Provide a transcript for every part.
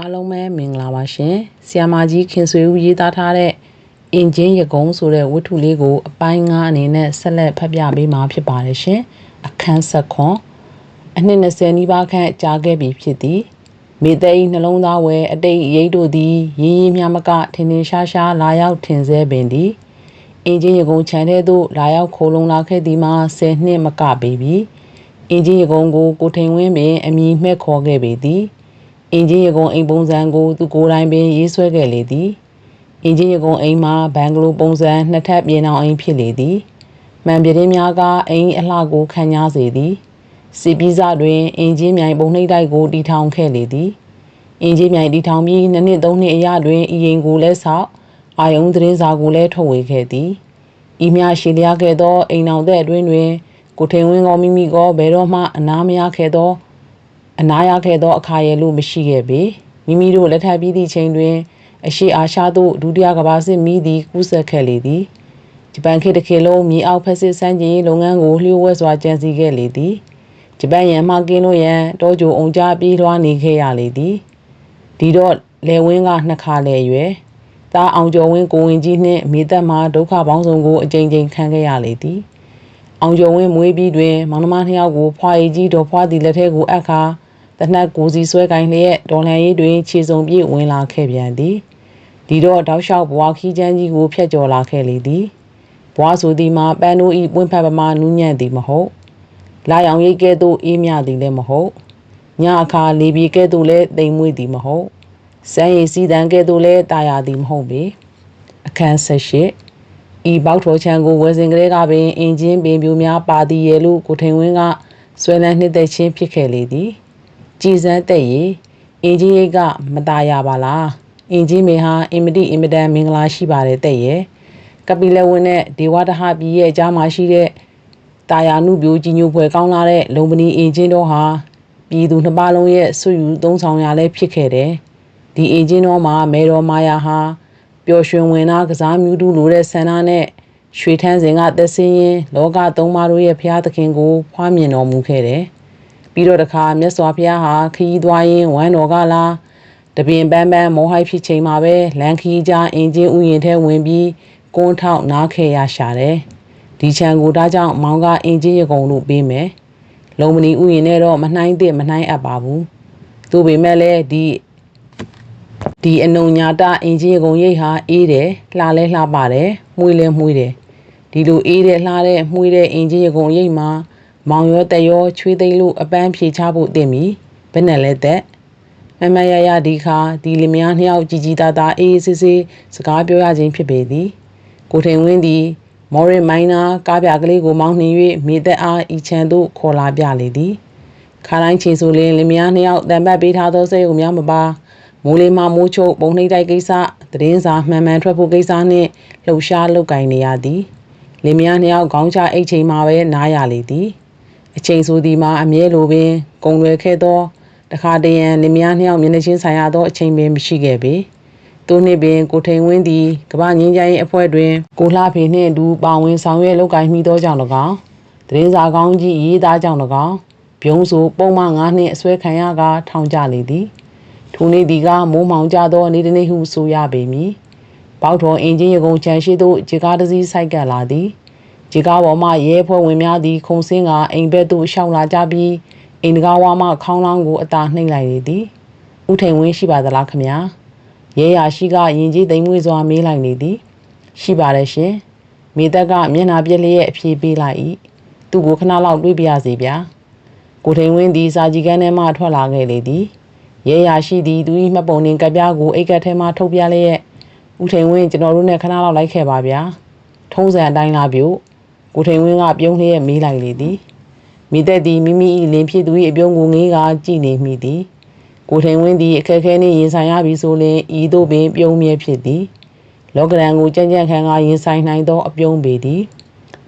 အားလုံးပဲမင်္ဂလာပါရှင်ဆီယာမာကြီးခင်ဆွေဦးရေးသားထားတဲ့အင်ဂျင်ရကုံဆိုတဲ့ဝတ္ထုလေးကိုအပိုင်း9အနေနဲ့ဆက်လက်ဖတ်ပြပေးမှာဖြစ်ပါတယ်ရှင်အခန်းဆက်ခွန်အနှစ်20နီးပါးခန့်ကြာခဲ့ပြီဖြစ်သည်မိသိနှလုံးသားဝဲအတိတ်ရိတ်တို့သည်ရင်းရင်းမြမကထင်ထင်ရှားရှားလာရောက်ထင်စေပင်သည်အင်ဂျင်ရကုံခြံထဲသို့လာရောက်ခိုးလုံလာခဲ့သည်မှာ10နှစ်မကပေပြီအင်ဂျင်ရကုံကိုကိုထိန်ဝင်းပင်အမိမှဲ့ခေါ်ခဲ့ပေသည် အင်ဂျင်ရကုံအိမ်ပုံစံကိုသူကိုယ်တိုင်ပင်ရေးဆွဲခဲ့လေသည်အင်ဂျင်ရကုံအိမ်မှာဘန်ဂလိုပုံစံနှစ်ထပ်ပြင်အောင်အိမ်ဖြစ်လေသည်မှန်ပြင်းများကအိမ်အလှကိုခံညာစေသည်စီပီးစားတွင်အင်ဂျင်မြိုင်ပုံနှိပ်တိုက်ကိုတီထောင်ခဲ့လေသည်အင်ဂျင်မြိုင်တီထောင်ပြီးနှစ်နှစ်သုံးနှစ်အရတွင်အရင်ကိုလည်းဆောက်အာယုံသတင်းစာကိုလည်းထုတ်ဝေခဲ့သည်ဤမြရှိလျားခဲ့သောအိမ်အောင်တဲ့အတွင်းတွင်ကိုထိန်ဝင်းကောမိမိကောဘယ်တော့မှအနာမရခဲ့သော အနာရခဲ့သောအခါရဲလို့မရှိခဲ့ပေမိမိတို့လက်ထပ်ပြီးသည့်ချိန်တွင် အရှိအာရှသို့ဒုတိယကမ္ဘာစစ်မီးသည်ကူးဆက်ခဲ့လေသည်ဂျပန်ခေတ်တစ်ခေတ်လုံးမြေအောက်ဖက်စစ်စမ်းကျင်ရေးလုပ်ငန်းကိုလျှို့ဝှက်စွာကြံစည်ခဲ့လေသည်ဂျပန်ရန်မှကင်းလို့ရန်တောကြိုအောင်ကြပြေးလွှားနေခဲ့ရလေသည်ဒီတော့လေဝင်းကနှစ်ခါလေရွယ်သားအောင်ကျော်ဝင်းကိုဝင်ကြီးနှင့်မိသက်မှဒုက္ခပေါင်းစုံကိုအကြိမ်ကြိမ်ခံခဲ့ရလေသည်အောင်ကျော်ဝင်းမွေးပြီးတွင်မောင်နှမနှစ်ယောက်ကိုဖွာရည်ကြီးတော်ဖွားသည့်လက်ထဲကိုအပ်ခါ တနက်ကိုစီဆွဲကင်လျက်ဒေါ်လန်ရေးတွင်ခြေစုံပြည့်ဝင်လာခဲ့ပြန်သည်ဒီတော့တောက်လျှောက်ဘွားခီးချမ်းကြီးကိုဖျက်ကျော်လာခဲ့လေသည်ဘွားဆိုသည်မှာပန်းတို့ဤပွင့်ဖက်ပမာနူးညံ့သည်မဟုတ်လာရောင်ရိတ်ကဲ့သို့အေးမြသည်လည်းမဟုတ်ညအခါလေပြေကဲ့သို့လည်းတိမ်မွေ့သည်မဟုတ်စမ်းရည်စီတန်ကဲ့သို့လည်းတာယာသည်မဟုတ်ပေအခန်းဆက်ရှိဤပေါက်ထောချံကိုဝယ်စဉ်ကလေးကပင်အင်ဂျင်ပင်ပြူများပါသည်ရဲ့လို့ကိုထိန်ဝင်းကဆွဲလန်းနှစ်သက်ချင်းဖြစ်ခဲ့လေသည် ကြည်စမ်းတဲ့ရေအင်ဂျင်ရိတ်ကမตายရပါလားအင်ဂျင်မေဟာအင်မတိအင်မတန်မင်္ဂလာရှိပါတယ်တဲ့ရေကပီလဝင်းနဲ့ဒေဝတဟပြည်ရဲ့အကြားမှာရှိတဲ့တာယာနုပြိုကြီးညိုဖွယ်ကောင်းလာတဲ့လုံပနီအင်ဂျင်တို့ဟာပြည်သူနှစ်ပါးလုံးရဲ့ဆွယူသုံးဆောင်ရလဲဖြစ်ခဲ့တယ်ဒီအင်ဂျင်တော်မှာမဲတော်မာယာဟာပျော်ရွှင်ဝင်နာကစားမျိုးတူလိုတဲ့ဆန္ဒနဲ့ရွှေထန်းစဉ်ကသက်စင်းရင်လောကသုံးပါးတို့ရဲ့ဖျားသခင်ကိုဖွားမြင်တော်မူခဲ့တယ် ပြီးတော့တခါမြတ်စွာဘုရားဟာခရီးသွားရင်ဝမ်းတော်ကလာတပင်ပန်းပန်းမောဟိုက်ဖြစ်ချိန်မှာပဲလန်ခီကြားအင်ဂျင်ဥယျင်ထဲဝင်ပြီးကွန်းထောက်နားခဲ့ရရှာတယ်ဒီချံကိုဒါကြောင့်မောင်ကအင်ဂျင်ရကုံလို့ပေးမယ်လုံမနီဥယျင်နဲ့တော့မနှိုင်းသင့်မနှိုင်းအပ်ပါဘူးသို့ပေမဲ့လည်းဒီဒီအနုံညာတအင်ဂျင်ရကုံရိတ်ဟာအေးတယ်လှလဲလှပါတယ်မှုလဲမှုတယ်ဒီလိုအေးတဲ့လှတဲ့မှုတဲ့အင်ဂျင်ရကုံရိတ်မှာ မောင်ရောတက်ရောချွေးသိမ့်လို့အပန်းဖြေချဖို့တင်ပြီဘယ်နဲ့လဲတဲ့မမရရဒီခါဒီလင်မယားနှစ်ယောက်ကြည်ကြည်သားသားအေးအေးဆေးဆေးစကားပြောရခြင်းဖြစ်ပေသည်ကိုထိန်ဝင်းသည်မော်ရီမိုင်းနာကားပြကလေးကိုမောင်းနှင်၍မိသက်အားဤချန်သို့ခေါ်လာပြလေသည်ခါတိုင်းချိန်ဆိုလင်လင်မယားနှစ်ယောက်တံပတ်ပေးထားသောစိတ်ုံများမပါမိုးလေးမမိုးချုပ်ပုံနှိပ်တိုက်ကိစ္စသတင်းစာမှန်မှန်ထွက်ဖို့ကိစ္စနှင့်လှုပ်ရှားလုပ်ကင်နေရသည်လင်မယားနှစ်ယောက်ခေါင်းချအိတ်ချိန်မှာပဲနားရလေသည် အချိန်ဆိုသည်မှာအမြဲလိုပင်ကုံလွယ်ခဲ့သောတခါတရံလင်မယားနှစ်ယောက်မျက်နှာချင်းဆိုင်ရသောအချိန်ပင်မရှိခဲ့ပေသူနှင့်ပင်ကိုထိန်ဝင်းသည်ကမ္ဘာငင်းကြိုင်းအဖွဲ့တွင်ကိုလှဖေနှင့်အတူပါဝင်ဆောင်ရွက်လုပ်ကိုင်မိသောကြောင့်၎င်းသတင်းစာကောင်းကြီးရေးသားကြောင့်၎င်းပြုံးဆိုပုံမှန်9နှစ်အစွဲခံရကထောင်ကြလေသည်ထိုနေ့ဒီကမိုးမောင်ကြသောနေ့တစ်နေ့ဟုဆိုရပေမည်ပေါထော်အင်ဂျင်ရကုံချန်ရှိသို့ခြေကားတစ်စီးဆိုက်ကပ်လာသည် ခြေကားပေါ်မှရဲဖွဲ့ဝင်များသည်ခုံစင်းကအိမ်ဘက်သို့ရှောက်လာကြပြီးအိမ်တကားဝါမှခေါင်းလောင်းကိုအသာနှိမ့်လိုက်လေသည်ဥထိန်ဝင်းရှိပါသလားခမညာရဲရရှိကရင်ကြီးသိမ်မွေးစွာမေးလိုက်နေသည် ရှိပါတယ်ရှင်မိသက်ကမျက်နာပြက်လျက်အဖြေပေးလိုက်၏သူ့ကိုခဏလောက်တွေးပြရစီဗျာကိုထိန်ဝင်းသည်စာကြီးကန်းထဲမှထွက်လာခဲ့လေသည်ရဲရရှိသည်သူ၏မှတ်ပုံနှင့်ကပြားကိုအိတ်ကက်ထဲမှထုတ်ပြလျက်ဦးထိန်ဝင်းကျွန်တော်တို့နဲ့ခဏလောက်လိုက်ခဲ့ပါဗျာထုံးစံအတိုင်းလားပြုတ် ကိုထိန်ဝင်းကပြုံးလျက်မေးလိုက်လေသည်မိသက်သည်မိမိ၏လင်ဖြစ်သူ၏အပြုံးကိုငေးကကြည်နေမိသည်ကိုထိန်ဝင်းသည်အခက်ခဲနှင့်ရင်ဆိုင်ရပြီဆိုလျှင်ဤသို့ပင်ပြုံးမြဲဖြစ်သည်လောကရန်ကိုကြံ့ကြံ့ခံကရင်ဆိုင်နိုင်သောအပြုံးပေသည်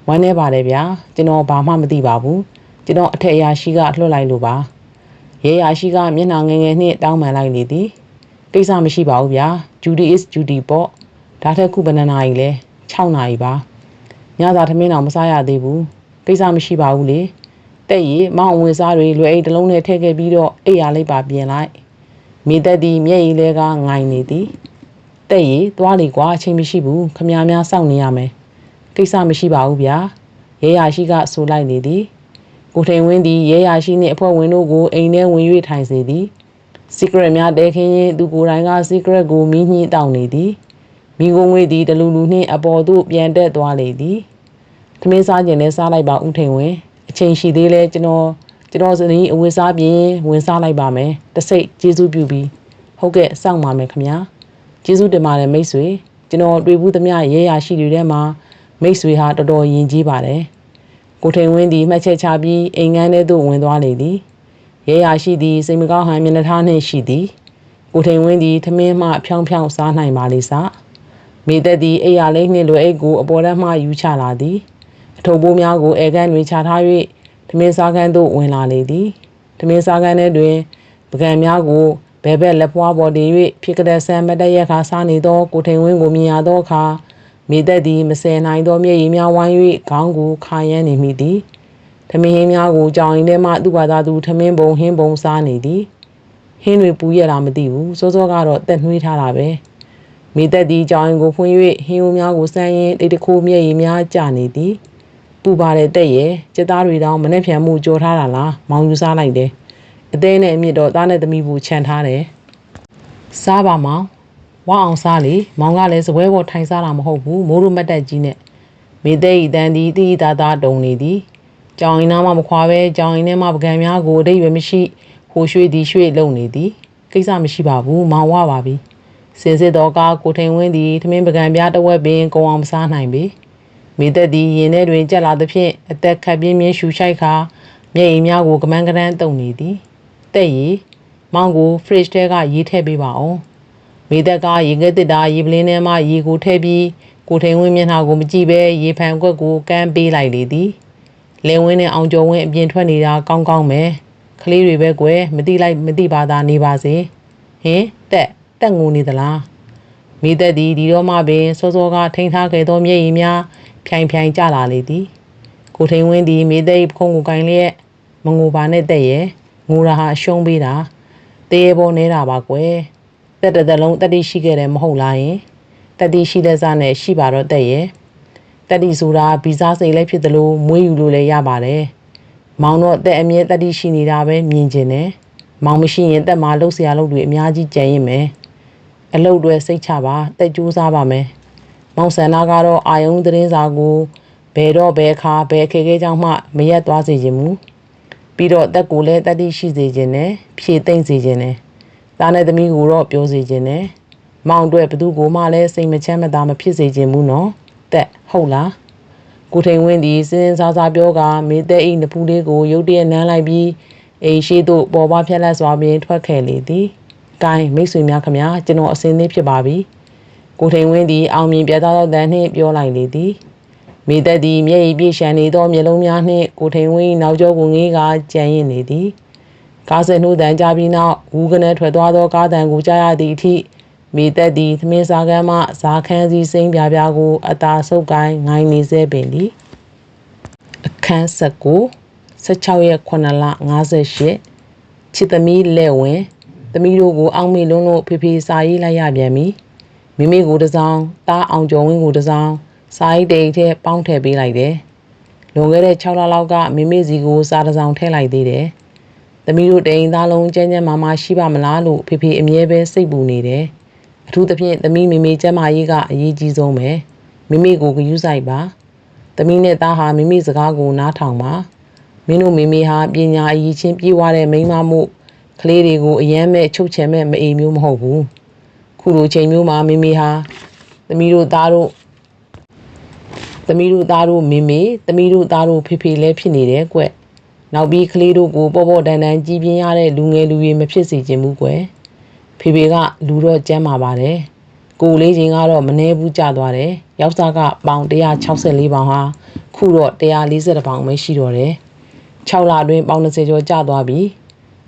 ဝမ်းနေပါတယ်ဗျာကျွန်တော်ဘာမှမသိပါဘူးကျွန်တော်အထက်အရာရှိကလွှတ်လိုက်လို့ပါရဲရာရှိကမျက်နှာငယ်ငယ်နှင့်တောင်းပန်လိုက်လေသည်ကိစ္စမရှိပါဘူးဗျာ Judy is Judy ပေါ့ဒါထက်ခုဘယ်နှစ်နာရီလဲ6နာရီပါ ညစာထမင်းတော်မစားရသေးဘူးကိစ္စမရှိပါဘူးလေတဲ့ရီမောင်ဝင်စားတွေလွယ်အိတ်တစ်လုံးနဲ့ထည့်ခဲ့ပြီးတော့အိပ်ရလိုက်ပါပြင်လိုက်မိသက်သည်မျက်ရည်လဲကငိုင်နေသည်တဲ့ရီသွားလေကွာအချိန်မရှိဘူးခမများများစောင့်နေရမယ်ကိစ္စမရှိပါဘူးဗျာရဲရရှိကဆိုလိုက်နေသည်ကိုထိန်ဝင်းသည်ရဲရရှိနှင့်အဖွဲ့ဝင်တို့ကိုအိမ်ထဲဝင်၍ထိုင်စေသည် secret များတဲခင်းရင်သူကိုယ်တိုင်က secret ကိုမိညှိတောင်းနေသည် မိကုံငွေသည်တလူလူနှင့်အပေါ်သို့ပြန်တက်သွားလေသည်သမင်းစားခြင်းနဲ့စားလိုက်ပါဦးထိန်ဝင်းအချိန်ရှိသေးလဲကျွန်တော်ကျွန်တော်စနေအဝတ်စားပြင်ဝင်စားလိုက်ပါမယ်တစိတ်ကျေးဇူးပြုပြီးဟုတ်ကဲ့စောင့်ပါမယ်ခင်ဗျာကျေးဇူးတင်ပါတယ်မိတ်ဆွေကျွန်တော်တွေ့ဘူးသမျှရဲရရှိတွေထဲမှာမိတ်ဆွေဟာတော်တော်ယဉ်ကျေးပါတယ်ကိုထိန်ဝင်းသည်မှတ်ချက်ချပြီးအိမ်ငန်းထဲသို့ဝင်သွားလေသည်ရဲရရှိသည်စိတ်မကောင်းဟန်မျက်နှာထားနှင့်ရှိသည်ကိုထိန်ဝင်းသည်သမင်းမှဖြောင်းဖြောင်းစားနိုင်ပါလေစား မိသက်သည်အိယာလေးနှင့်လွယ်အိတ်ကိုအပေါ်ထမှယူချလာသည်အထုပ်ပိုးများကိုအဲကန်းတွင်ချထား၍သမင်းစားကန်းသို့ဝင်လာလေသည်သမင်းစားကန်းထဲတွင်ပကံများကိုဘဲဘက်လက်ပွားပေါ်တည်၍ဖြစ်ကတဲ့ဆန်မတက်ရက်ခါစားနေသောကိုထိန်ဝင်းကိုမြင်ရသောအခါမိသက်သည်မစဲနိုင်သောမျက်ရည်များဝိုင်း၍ခေါင်းကိုခါရမ်းနေမိသည်ထမင်းဟင်းများကိုကြောင်ရင်ထဲမှသူ့ဘာသာသူထမင်းပုံဟင်းပုံစားနေသည်ဟင်းတွေပူရတာမသိဘူးစောစောကတော့တက်နှွေးထားတာပဲ မိသက်သည်ကြောင်ရင်ကိုဖွင့်၍ဟင်းအိုးများကိုစမ်းရင်တိတ်တခိုးမျက်ရည်များကျနေသည်ပူပါတဲ့တက်ရဲ့စက်သားတွေတောင်မနဲ့ဖြန်မှုကြော်ထားတာလားမောင်ယူစားလိုက်တယ်အသေးနဲ့အမြင့်တော့သားနဲ့သမီးဘူးခြံထားတယ်စားပါမောင်ဝအောင်စားလေမောင်ကလည်းစပွဲပေါ်ထိုင်စားတာမဟုတ်ဘူးမိုးတို့မတ်တက်ကြီးနဲ့မိသက်ဤတန်သည်တိတိသားသားတုံနေသည်ကြောင်ရင်နားမှမခွာပဲကြောင်ရင်ထဲမှပကံများကိုအတိတ်ပဲမရှိဟိုရွှေ့သည်ရွှေ့လုံနေသည်ကိစ္စမရှိပါဘူးမောင်ဝပါပြီ စင်စစ်တော်ကကိုထိန်ဝင်းသည်ထမင်းပကံပြားတစ်ဝက်ပင်ကုံအောင်မစားနိုင်ပေမိသက်သည်ရင်ထဲတွင်ကြက်လာသဖြင့်အသက်ခတ်ပြင်းပြင်းရှူရှိုက်ခါမျက်ရည်များကိုကမန်းကရန်းတုံနေသည်တဲ့ရီမောင်ကို fridge ထဲကရေးထည့်ပေးပါအောင်မိသက်ကရေခဲတစ်တာရေပလင်းထဲမှရေကိုထည့်ပြီးကိုထိန်ဝင်းမျက်နှာကိုမကြည့်ပဲရေဖန်ခွက်ကိုကမ်းပေးလိုက်လေသည်လင်းဝင်းနဲ့အောင်ကျော်ဝင်းအပြင်ထွက်နေတာကောင်းကောင်းပဲကလေးတွေပဲကွယ်မတိလိုက်မတိပါသာနေပါစေဟင်တက် တက်ငိုနေသလားမိသက်သည်ဒီတော့မှပင်စောစောကထိန်းထားခဲ့သောမျက်ရည်များဖြိုင်ဖြိုင်ကျလာလေသည်ကိုထိန်ဝင်းသည်မိသက်၏ဖုံးကိုကင်လျက်မငိုပါနဲ့တဲ့ရဲ့ငိုတာဟာအရှုံးပေးတာတရေပေါ်နေတာပါကွယ်တက်တဲ့လုံးတတိရှိခဲ့တယ်မဟုတ်လားယင်တတိရှိတဲ့စားနဲ့ရှိပါတော့တဲ့ရဲ့တတိဆိုတာဗီဇစိန်လည်းဖြစ်သလိုမွေးယူလို့လည်းရပါတယ်မောင်တော့တက်အမြဲတတိရှိနေတာပဲမြင်ကျင်တယ်မောင်မရှိရင်တက်မှာလှုပ်ဆရာလုပ်တွေအများကြီးကြံရင်မယ် အလုပ်တွေစိတ်ချပါတက်ကြိုးစားပါမယ်မောင်ဆန္ဒကတော့အာယုံသတင်းစာကိုဘယ်တော့ဘယ်ခါဘယ်ခေခေကြောင့်မှမရက်သွားစေခြင်းမူပြီးတော့တက်ကိုလည်းတတိရှိစေခြင်းနဲ့ဖြည့်သိမ့်စေခြင်းနဲ့သားနဲ့သမီးကိုတော့ပြောစေခြင်းနဲ့မောင်အတွက်ဘသူကိုမှလည်းစိတ်မချမ်းမသာမဖြစ်စေခြင်းဘူးနော်တက်ဟုတ်လားကိုထိန်ဝင်းဒီစင်းစားစားပြောကမေတဲ့အိနဖူးလေးကိုရုတ်တရက်နမ်းလိုက်ပြီးအိမ်ရှိသို့ပေါ်ပါဖြက်လက်စွာပင်ထွက်ခဲ့လေသည်။ ကိုင်းမိတ်ဆွေများခမများကျွန်တော်အစင်းသေးဖြစ်ပါပြီ။ကိုထိန်ဝင်းသည်အောင်မြင်ပြသသောတန်နှင့်ပြောလိုက်လေသည်။မိသက်သည်မျက်ရည်ပြည့်ရှံနေသောမျက်လုံးများနှင့်ကိုထိန်ဝင်းနောက်ကျောကိုငေးကကြံရင်နေသည်။ကားစင်နှုတ်တန်ကြပြီးနောက်ဝူကနေထွက်သွားသောကားတန်ကိုကြားရသည့်အထိမိသက်သည်သမင်းစားကမ်းမှဇာခန်းစီစိမ့်ပြပြကိုအသာဆုပ်ကိုင်းငိုင်းနေစေပင်သည်အခန်း19 16ရက်9လ58ချစ်သမီးလက်ဝင် သမီးတို့ကိုအောက်မေလုံးလို့ဖေဖေစာရေးလိုက်ရပြန်ပြီမိမိကိုတစောင်းတားအောင်ကျော်ဝင်းကိုတစောင်းစာရေးတိတ်ထဲပေါင်းထည့်ပေးလိုက်တယ်လွန်ခဲ့တဲ့6လလောက်ကမိမိစီကိုစာတစောင်းထည့်လိုက်သေးတယ်သမီးတို့တိန်သားလုံးကျန်းကျန်းမာမာရှိပါမလားလို့ဖေဖေအမြဲပဲစိတ်ပူနေတယ်အထူးသဖြင့်သမီးမိမိကျမ်းမာရေးကအရေးကြီးဆုံးပဲမိမိကိုဂရုစိုက်ပါသမီးနဲ့သားဟာမိမိစကားကိုနားထောင်ပါမင်းတို့မိမိဟာပညာအရေးချင်းပြေးွားတဲ့မိန်းမမှု ကလေးတွေကိုအယမ်းမဲ့ချုပ်ချယ်မဲ့မအိမ်မျိုးမဟုတ်ဘူးခုလိုချိန်မျိုးမှာမိမိဟာသမီးတို့သားတို့သမီးတို့သားတို့မိမိသမီးတို့သားတို့ဖေဖေလဲဖြစ်နေတယ်ကွနောက်ပြီးကလေးတို့ကိုပေါ်ပေါ်တန်တန်ကြီးပြင်းရတဲ့လူငယ်လူကြီးမဖြစ်စေချင်ဘူးကွယ်ဖေဖေကလူတော့ကျမ်းမာပါတယ်ကိုလေးချင်းကတော့မနှဲဘူးကြသွားတယ်ယောက်ျားကပေါင်164ပေါင်ဟာခုတော့140ပေါင်ပဲရှိတော့တယ်6လအတွင်းပေါင်20ကျော်ကျသွားပြီ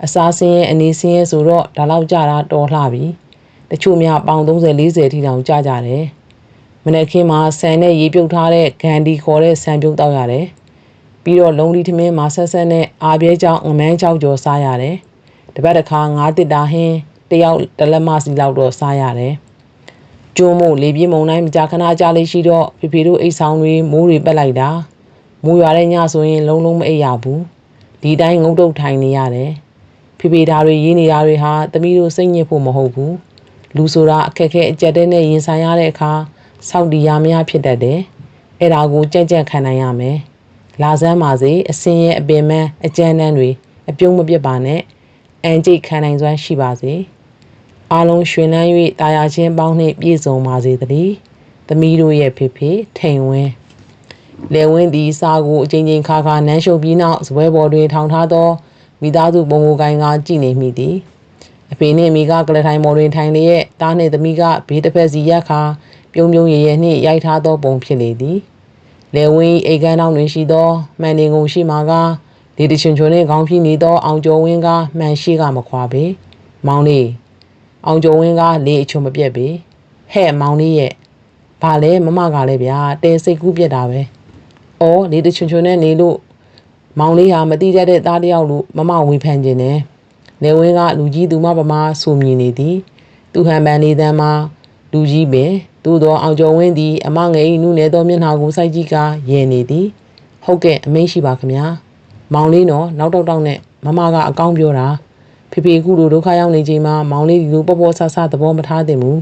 အစားဆင်းရဲအနေဆင်းရဲဆိုတော့ဒါလောက်ကြတာတော်လှပြီတချို့များပေါင်30 40ထိတောင်ကျကြတယ်မနေ့ကင်းမှာဆန်နဲ့ရေပြုတ်ထားတဲ့ဂန်ဒီခေါ်တဲ့ဆန်ပြုတ်တောက်ရတယ်ပြီးတော့လုံးလီထမင်းမှာဆက်ဆက်နဲ့အာပြဲကြောင်ငမန်းကြောက်ကြော်စားရတယ်တပတ်တစ်ခါငါးတစ်တာဟင်းတယောက်တစ်လက်မစီလောက်တော့စားရတယ်ကျွန်းမို့လေပြင်းမုန်တိုင်းမကြာခဏကြာလေးရှိတော့ဖေဖေတို့အိတ်ဆောင်တွေမိုးတွေပက်လိုက်တာမိုးရွာတဲ့ညဆိုရင် လုံးလုံးမအိပ်ရဘူးဒီတိုင်းငုတ်တုတ်ထိုင်နေရတယ် ဖေဖေဒါတွေရေးနေတာတွေဟာသမီးတို့စိတ်ညစ်ဖို့မဟုတ်ဘူးလူဆိုတာအခက်အခဲအကြက်တဲ့နဲ့ရင်ဆိုင်ရတဲ့အခါစောက်တီရမရဖြစ်တတ်တယ်အဲ့ဒါကိုကြက်ကြက်ခံနိုင်ရမယ်လာစမ်းပါစေအစင်းရဲ့အပင်မန်းအကြမ်းတန်းတွေအပြုံးမပြတ်ပါနဲ့အန်ကျိတ်ခံနိုင်စွမ်းရှိပါစေအားလုံးရွှင်လန်း၍တာယာချင်းပေါင်းနှင့်ပြည့်စုံပါစေတည်းသမီးတို့ရဲ့ဖေဖေထိန်ဝင်းလေဝင်းသည်စာကိုအချိန်ချင်းခါခါနန်းရှုပ်ပြီးနောက်ဇပွဲပေါ်တွင်ထောင်ထားသော မိသားစုပုံကိုကိုင်းကကြည်နေမိသည်အဖေနှင့်မိကကလထိုင်မော်တွင်ထိုင်လျက်တားနှင့်သမီးကဘေးတစ်ဖက်စီရက်ခါပြုံးပြုံးရရနှင့်ရိုက်ထားသောပုံဖြစ်လေသည်လေဝင်းအိတ်ကန်းတောင်းတွင်ရှိသောမှန်နေကုန်ရှိမှာကလေတချွန်ချွန်နှင့်ခေါင်းဖြီးနေသောအောင်ကျော်ဝင်းကမှန်ရှိကမခွာပေမောင်လေးအောင်ကျော်ဝင်းကလေအချွန်မပြက်ပေဟဲ့မောင်လေးရဲ့ဘာလဲမမကလည်းဗျာတဲစိတ်ကူးပြက်တာပဲအော်လေတချွန်ချွန်နဲ့နေလို့ မောင်လေးဟာမတိတတ်တဲ့သားတစ်ယောက်လို့မမဝေဖန်ခြင်းနဲ့နေဝင်းကလူကြီးသူမပမာဆူမြင်နေသည် သူဟန်ပန်နေသမ်းမှာလူကြီးပင်သူတော်အောင်ကျော်ဝင်းသည်အမငယ်၏နုနယ်သောမျက်နှာကိုစိုက်ကြည့်ကာရဲနေသည်ဟုတ်ကဲ့အမိန့်ရှိပါခမညာမောင်လေးနော်နောက်တောက်တောက်နဲ့မမကအကောင်းပြောတာဖေဖေခုလိုဒုက္ခရောက်နေချိန်မှာမောင်လေးဒီလိုပေါ့ပေါ့ဆဆသဘောမထားသင့်ဘူး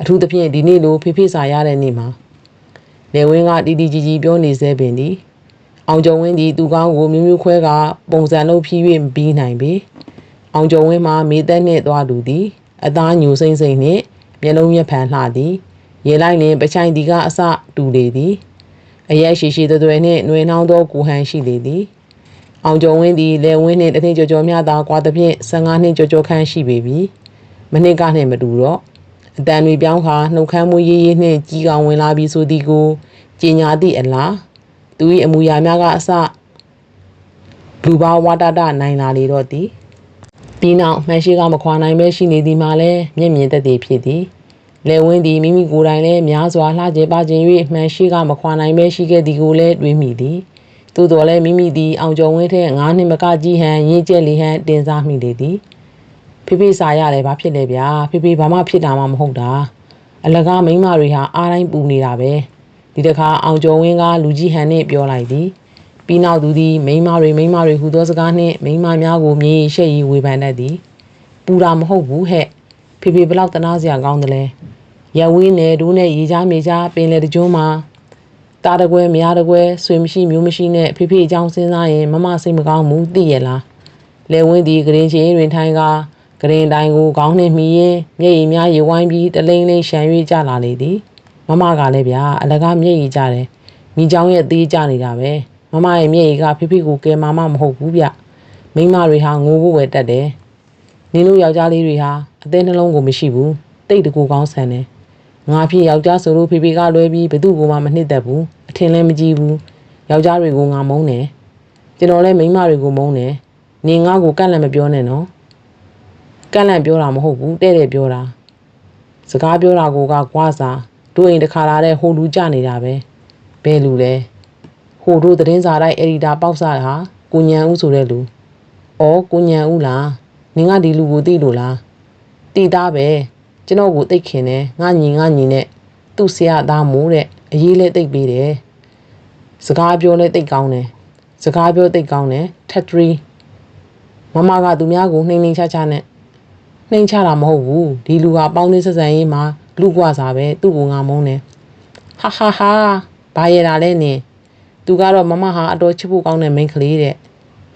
အထူးသဖြင့်ဒီနေ့လိုဖေဖေစာရတဲ့နေ့မှာနေဝင်းကတီတီကြီးကြီးပြောနေစေပင်သည် အောင်ကျော်ဝင်းသည်သူကောင်းကိုမျိုးမျိုးခွဲကပုံစံလုံးဖြီး၍မပြီးနိုင်ပေအောင်ကျော်ဝင်းမှာမေသက်နှင့်သွားလူသည်အသားညူစိမ့်စိမ့်နှင့်မျက်လုံးမျက်ဖန်လှသည်ရေလိုက်နှင့်ပချိုင်ဒီကအစတူလေသည်အရက်ရှိရှိသွဲနှင့်နှွေနှောင်းသောကိုဟန်ရှိလေသည်အောင်ကျော်ဝင်းသည်လေဝင်းနှင့်တစ်ထည့်ကြော်ကြော်မြသာကွာသဖြင့်15နှစ်ကြော်ကြော်ခန့်ရှိပေပြီမနစ်ကနှင့်မတူတော့အတန်တွေပြောင်းခါနှုတ်ခမ်းမွေးရေးရေးနှင့်ကြီးကောင်ဝင်လာပြီးဆိုသည်ကိုကြင်ညာသည့်အလား သူ၏အမူအရာများကအစလူပါဝါတတနိုင်လာလေတော့သည်ပြီးနောက်မှန်ရှိကမခွာနိုင်ပဲရှိနေသည်မှာလည်းမျက်မြင်သက်သေဖြစ်သည်လေဝင်းသည်မိမိကိုယ်တိုင်လည်းများစွာလှကျပါခြင်း၍မှန်ရှိကမခွာနိုင်ပဲရှိခဲ့သည်ကိုလည်းတွေးမိသည်သို့တော်လည်းမိမိသည်အောင်ကျော်ဝင်းထက်ငါးနှစ်မကကြီးဟန်ရင်းကျက်လေဟန်တင်စားမိလေသည်ဖေဖေစာရတယ်ဘာဖြစ်လဲဗျာဖေဖေဘာမှဖြစ်တာမှမဟုတ်တာအလကားမိန်းမတွေဟာအားတိုင်းပူနေတာပဲ ဒီတခါအောင်ကျော်ဝင်းကလူကြီးဟန်နဲ့ပြောလိုက်သည်ပြီးနောက်သူသည်မိန်းမတွေမိန်းမတွေဟူသောစကားနှင့်မိန်းမများကိုမြေရှက်ရီဝေဖန်တတ်သည်ပူတာမဟုတ်ဘူးဟဲ့ဖေဖေဘလောက်တနာစရာကောင်းတယ်လဲရဝင်းနယ်ဒိုးနဲ့ရေချားမြေချားပင်လေတကြုံမှာတာတကွဲမရတကွဲဆွေမရှိမျိုးမရှိနဲ့ဖေဖေအကြောင်းစဉ်းစားရင်မမစိတ်မကောင်းဘူးသိရလားလဲဝင်းသည်ဂရင်ချင်းတွင်ထိုင်ကာဂရင်တိုင်းကိုခေါင်းနှင့်မှီရင်မျက်ရည်များရေဝိုင်းပြီးတလိမ့်လိမ့်ရှံ၍ကြလာလေသည် မမကလည်းဗျာအလကားမျက်ရည်ကြတယ်မိချောင်းရဲ့သေးကြနေတာပဲမမရဲ့မျက်ရည်ကဖေဖေကိုကဲမာမှမဟုတ်ဘူးဗျမိန်းမတွေဟာငိုဖို့ပဲတတ်တယ်နင်တို့ယောက်ျားလေးတွေဟာအသေးနှလုံးကိုမရှိဘူးတိတ်တကူကောင်းဆန်တယ်ငါဖြစ်ယောက်ျားဆိုလို့ဖေဖေကလွဲပြီးဘသူ့ကိုမှမနှစ်သက်ဘူးအထင်လည်းမကြည့်ဘူးယောက်ျားတွေကိုငါမုန်းတယ်ကျွန်တော်လည်းမိန်းမတွေကိုမုန်းတယ်နင်ငါ့ကိုကန့်လန့်မပြောနဲ့နော်ကန့်လန့်ပြောတာမဟုတ်ဘူးတဲ့တဲ့ပြောတာစကားပြောတာကိုကကွာစာ တို့အိမ်တစ်ခါလာတဲ့ဟိုလူကြနေတာပဲဘယ်လူလဲဟိုတို့သတင်းစာတိုင်းအက်ဒီတာပေါက်စားဟာကိုညံဦးဆိုတဲ့လူဩကိုညံဦးလားနင်ကဒီလူကိုသိလို့လားသိသားပဲကျွန်တော်ကိုသိခင်တယ်ငါညီငါညီနဲ့သူ့ဆရာသားမိုးတဲ့အရေးလဲသိပ်ပေးတယ်စကားပြောလဲသိပ်ကောင်းတယ်စကားပြောသိပ်ကောင်းတယ်ထက်ထရီမမကသူများကိုနှိမ့်နှိမ့်ချာချာနဲ့နှိမ့်ချတာမဟုတ်ဘူးဒီလူဟာပေါင်းသင်းဆက်ဆံရေးမှာ လူ့ကွာစားပဲသူ့ကိုငါမုန်းတယ်ဟာဟာဟာဘာရတာလဲနင်သူကတော့မမဟာအတော်ချစ်ဖို့ကောင်းတဲ့မိန်းကလေးတဲ့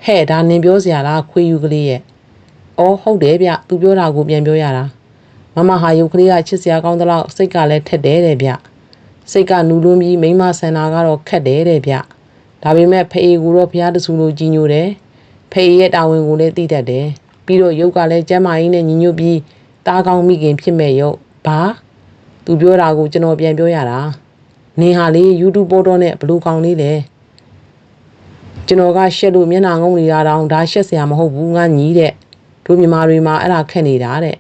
ဟဲ့ဒါနင်ပြောစရာလားခွေးယူကလေးရဲ့အော်ဟုတ်တယ်ဗျသူပြောတာကိုပြန်ပြောရတာမမဟာယုတ်ကလေးကချစ်စရာကောင်းတဲ့လောက်စိတ်ကလည်းထက်တယ်တဲ့ဗျစိတ်ကနူးလွန်းပြီးမိမဆန္ဒကတော့ခက်တယ်တဲ့ဗျဒါပေမဲ့ဖေးကူတော့ဖះတဆူလိုကြီးညိုတယ်ဖေးရဲ့တာဝန်ကိုလည်းသိတတ်တယ်ပြီးတော့ယုတ်ကလည်းကျမ်းမာရေးနဲ့ညီညွတ်ပြီးတားကောင်းမိခင်ဖြစ်မဲ့ယုတ်ဘာ သူပြောတာကိုကျွန်တော်ပြန်ပြောရတာနင်ဟာလေ YouTube ပေါ်တော့နဲ့ဘလူးကောင်လေးလေကျွန်တော်ကရှက်လို့မျက်နှာငုံနေတာတောင်ဒါရှက်စရာမဟုတ်ဘူးငါညီတဲ့တို့မြမာတွေမှာအဲ့ဒါခက်နေတာတဲ့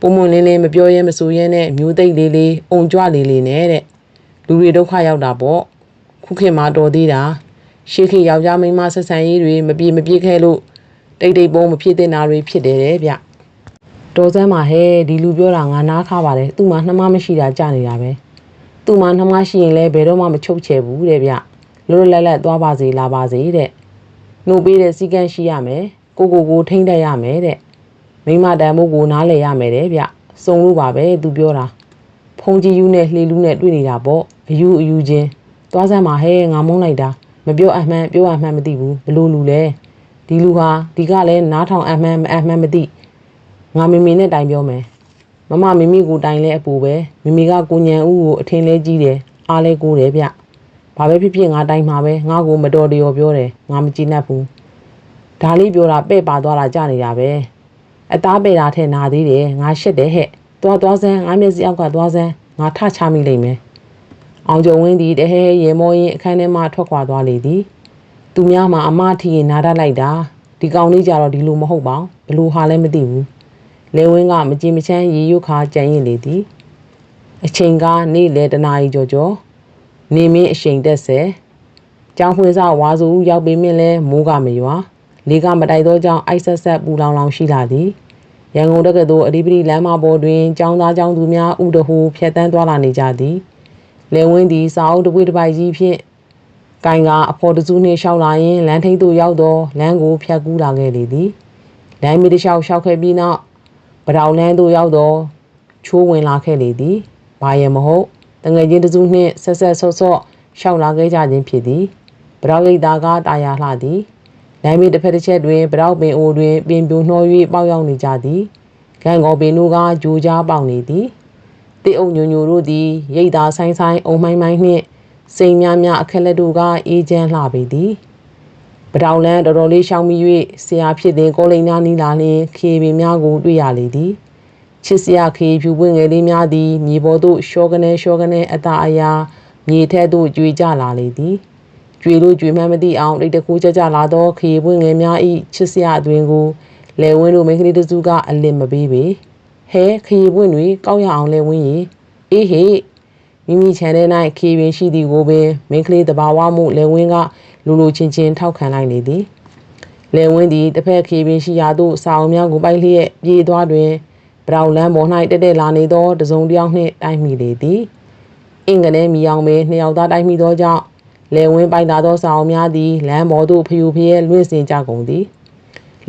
ပုံမွန်လင်းလင်းမပြောရဲမဆိုရဲနဲ့မျိုးသိပ်လေးလေးအုံကြွလေးလေးနဲ့တဲ့လူတွေဒုက္ခရောက်တာပေါ့ခုခေတ်မှာတော်သေးတာရှေးခေတ်ယောက်ျားမိန်းမဆက်ဆံရေးတွေမပြေမပြေခဲလို့တိတ်တိတ်ပုံမဖြစ်တဲ့နာတွေဖြစ်တယ်တဲ့ဗျဒ တော်စမ်းမှာဟဲဒီလူပြောတာငါနားခါပါတယ်သူ့မှာနှမမရှိတာကြာနေတာပဲသူ့မှာနှမရှိရင်လည်းဘယ်တော့မှမချုပ်ချယ်ဘူးတဲ့ဗျလွတ်လွတ်လပ်လပ်သွားပါစေလာပါစေတဲ့နှုတ်ပေးတဲ့စီကန်းရှိရမယ်ကိုကိုကိုထိမ့်တတ်ရမယ်တဲ့မိမတန်မို့ကိုနားလဲရမယ်တဲ့ဗျစုံလို့ပါပဲသူပြောတာဖုန်ကြီးယူနဲ့လှေလူးနဲ့တွေ့နေတာပေါ့အယူအယူချင်းသွားစမ်းမှာဟဲငါမုန်းလိုက်တာမပြောအမှန်ပြောအမှန်မသိဘူးဘလို့လူလဲဒီလူဟာဒီကလည်းနားထောင်အမှန်မအမှန်မသိ ငါမမီနဲ့တိုင်ပြောမယ်မမမမီကိုတိုင်လဲအပူပဲမမီကကိုညံဦးကိုအထင်လဲကြီးတယ်အားလဲကိုတယ်ဗျဘာပဲဖြစ်ဖြစ်ငါတိုင်မှာပဲငါကိုမတော်တရောပြောတယ်ငါမကြည့်နဲ့ဘူးဒါလေးပြောတာပဲ့ပါသွားတာကြနေတာပဲအသားပဲ့တာထဲနာသေးတယ်ငါရှက်တယ်ဟဲ့သွားသွားစမ်းငါမျက်စိအောက်ကသွားစမ်းငါထချမိလိမ့်မယ်အောင်ကျုံဝင်းသည်တဟဲရေမောရင်အခန်းထဲမှထွက်ခွာသွားလေသည်သူများမှာအမထီရင်နားတတ်လိုက်တာဒီကောင်လေးကြတော့ဒီလိုမဟုတ်ပါဘူးဘလို့ဟာလည်းမသိဘူး လေဝင်းကမကြင်မချမ်းရေရွတ်ခါကြံရင်လေသည်အချိန်ကနေ့လေတနာရီကျော်ကျော်နေမင်းအချိန်တက်ဆဲကျောင်းဖွင့်စဝါစုရောက်ပေမဲ့လဲမိုးကမရွာလေကမတိုက်သောကြောင့်အိုက်ဆက်ဆက်ပူလောင်လောင်ရှိလာသည်ရန်ကုန်တက္ကသိုလ်အဓိပတိလမ်းမပေါ်တွင်ကျောင်းသားကျောင်းသူများဥတဟူဖြတ်တန်းသွားလာနေကြသည်လေဝင်းသည်စာအုပ်တစ်ပွေတစ်ပိုက်ကြီးဖြင့်ကိုင်ကအဖော်တစုနှင့်ရှောက်လာရင်လမ်းထိပ်သို့ရောက်သောလမ်းကိုဖြတ်ကူးလာခဲ့လေသည်လမ်းမီတစ်လျှောက်ရှောက်ခဲ့ပြီးနောက် ပတောင်လန်းသို့ရောက်တော့ချိုးဝင်လာခဲ့လေသည်ဘာရမဟုတ်တငယ်ချင်းတစုနှင့်ဆက်ဆက်ဆော့ဆော့ရှောက်လာခဲ့ကြခြင်းဖြစ်သည်ပတောင်ရိပ်သားကတာယာလှသည်လမ်းမီတစ်ဖက်တစ်ချက်တွင်ပတောင်ပင်အိုတွင်ပင်ပြိုနှော၍ပေါက်ရောက်နေကြသည်ကံကောပင်တို့ကဂျိုကြားပေါက်နေသည်တိအုံညိုညိုတို့သည်ရိတ်သားဆိုင်ဆိုင်အုံမိုင်းမိုင်းနှင့်စိန်များများအခက်လက်တို့ကအေးချမ်းလှပေသည်ပ တောင်လန်းတော်တော်လေးရှောင်းပြီး၍ဆရာဖြစ်တဲ့ကောလိန်နာနီလာလင်းခေပင်များကိုတွေ့ရလေသည်ချစ်စရာခေဖြူပွင့်ငယ်လေးများသည်မြေပေါ်သို့ရှောကနေရှောကနေအတာအယာမြေထဲသို့ကျွေကြလာလေသည်ကျွေလို့ကျွေမှန်းမသိအောင်တိတ်တကူကြကြလာသောခေပွင့်ငယ်များဤချစ်စရာအတွင်ကိုလဲဝင်းတို့မိန်းကလေးတစုကအလင်မပေးပေဟဲခေပွင့်တွေကောက်ရအောင်လဲဝင်းရီအေးဟေ့မိမိခြံထဲ၌ခေပင်ရှိသည်ကိုပင်မိန်းကလေးတဘာဝမှုလဲဝင်းက လူလူချင်းချင်းထောက်ခံလိုက်လေသည်လဲဝင်းသည်တစ်ဖက်ခေပင်ရှိရာသို့စာအုံများကိုပိုက်လျက်ပြေးသွားတွင်ပရောင်လန်းပေါ်၌တက်တက်လာနေသောတစုံတစ်ယောက်နှင့်တိုက်မိလေသည်အင်္ဂနဲမီအောင်ပင်နှစ်ယောက်သားတိုက်မိသောကြောင့်လဲဝင်းပိုက်လာသောစာအုံများသည်လမ်းပေါ်သို့ဖျူဖျဲလွင့်စင်ကြကုန်သည်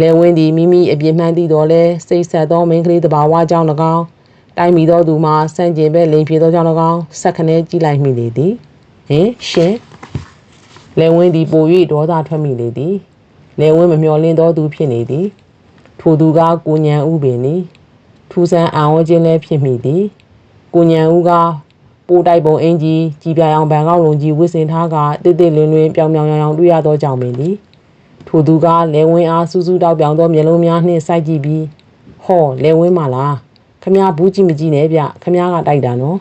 လဲဝင်းသည်မိမိအပြစ်မှန်သည့်တော်လဲစိတ်ဆက်သောမိန်းကလေးတဘာဝကြောင့်၎င်းတိုက်မိသောသူမှာစန့်ကျင်ဘက်လိန်ပြေသောကြောင့်၎င်းဆက်ခနဲကြည့်လိုက်မိလေသည်ဟင်ရှင် လဲဝင်းသည်ပို၍ဒေါသထွက်မိလေသည်လဲဝင်းမမျော်လင့်သောသူဖြစ်နေသည် ထိုသူကကိုညံဥပင်နီထူဆန်းအံ့ဩခြင်းလည်းဖြစ်မိသည်ကိုညံဥကပိုးတိုက်ပုံအင်ကြီးကြည်ပြအောင်ဗန်ကောက်လုံးကြီးဝစ်စင်ထားကတစ်တစ်လင်းလင်းပြောင်ပြောင်ရောင်ရောင်တွေ့ရသောကြောင့်ပင်သည်ထိုသူကလဲဝင်းအားစူးစူးတောက်ပြောင်သောမျက်လုံးများနှင့်စိုက်ကြည့်ပြီးဟောလဲဝင်းမလားခမ ्या ဘူးကြည့်မကြည့်နဲ့ဗျခမ ्या ကတိုက်တာနော်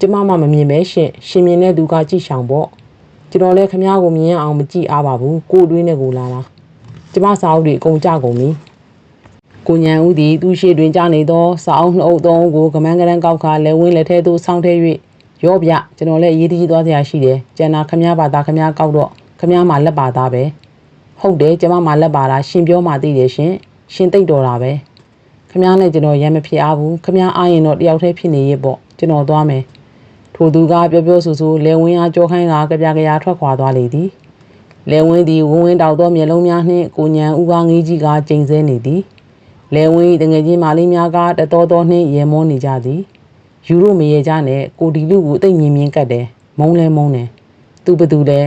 ကျမမှမမြင်ပဲရှင့်ရှင်မြင်တဲ့သူကကြည့်ရှောင်ပေါ့ ကျွန်တော်လည်းခမားကိုမြင်အောင်မကြည့်အားပါဘူးကိုတွင်းနဲ့ကိုလာတာကျမစာအုပ်တွေအကုန်ကြကုန်ပြီကိုညံဦးသည်သူ့ရှေ့တွင်ကြားနေသောစာအုပ်နှုတ်သုံးကိုကမန်းကရန်ကောက်ခါလဲဝင်းလက်ထဲသို့ဆောင်းထဲ၍ရော့ပြကျွန်တော်လည်းအရေးတကြီးသွားစရာရှိတယ်ကျန်တာခမားပါတာခမားကောက်တော့ခမားမှလက်ပါသားပဲဟုတ်တယ်ကျမမှလက်ပါတာရှင်ပြောမှသိတယ်ရှင်ရှင်သိတော်တာပဲခမားနဲ့ကျွန်တော်ရမ်းမဖြစ်အားဘူးခမားအားရင်တော့တယောက်တည်းဖြစ်နေရပေါ့ကျွန်တော်သွားမယ် ထိုသူကပြောပြောဆူဆူလဲဝင်းအားကြောခိုင်းကကြပြကြရာထွက်ခွာသွားလေသည်လဲဝင်းသည်ဝင်းဝင်းတောက်သောမျက်လုံးများနှင့်ကိုညံဥပါငေးကြီးကကျိန်ဆဲနေသည်လဲဝင်း၏တငယ်ချင်းမာလေးများကတတော်တော်နှင့်ရေမောနေကြသည်ယူရိုမရေကြနဲ့ကိုဒီလူကိုအသိမြင်မြင်ကတ်တယ်မုံလဲမုံတယ်သူဘသူလဲ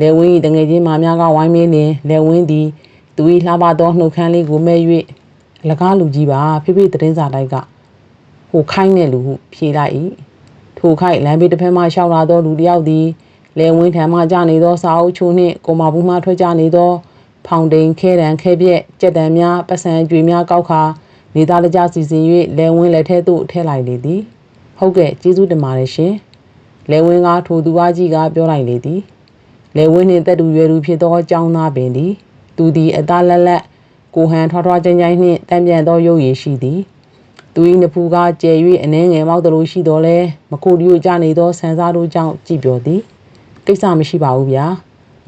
လဲဝင်း၏တငယ်ချင်းမာများကဝိုင်းမင်းလင်လဲဝင်းသည်သူ၏လှပသောနှုတ်ခမ်းလေးကိုမဲ့၍လကားလူကြီးပါဖိဖိသတင်းစာတိုက်ကဟိုခိုင်းတဲ့လူဟုဖြေလိုက်၏ ထိုခိုက်လမ်းဘေးတစ်ဖက်မှရှောက်လာသောလူတစ်ယောက်သည်လဲဝင်းထံမှကျနေသောစာအုပ်ချိုးနှင့်ကိုမာဘူးမှထွက်ကြနေသော ဖောင်တိန်ခဲတံခဲပြက်ကြက်တံများပတ်စံကြွေများကောက်ခါနေသားတကြစီစဉ်၍လဲဝင်းလက်ထဲသို့ထည့်လိုက်လေသည်ဟုတ်ကဲ့ကျေးဇူးတင်ပါတယ်ရှင်လဲဝင်းကထိုသူအကြီးကပြောလိုက်လေသည်လဲဝင်းနှင့်တက်တူရွယ်သူဖြစ်သောအကြောင်းသားပင်သည် သူသည်အသားလက်လက်ကိုဟန်ထွားထွားကြမ်းကြမ်းနှင့်တံပြန်သောရုပ်ရည်ရှိသည် သူ၏နဖူးကကျဲ၍အနှဲငယ်မောက်တလို့ရှိတော်လဲမခိုဒီယိုကြနေသောဆန်စားတို့ကြောင့်ကြည်ပြောသည်ကိစ္စမရှိပါဘူးဗျာ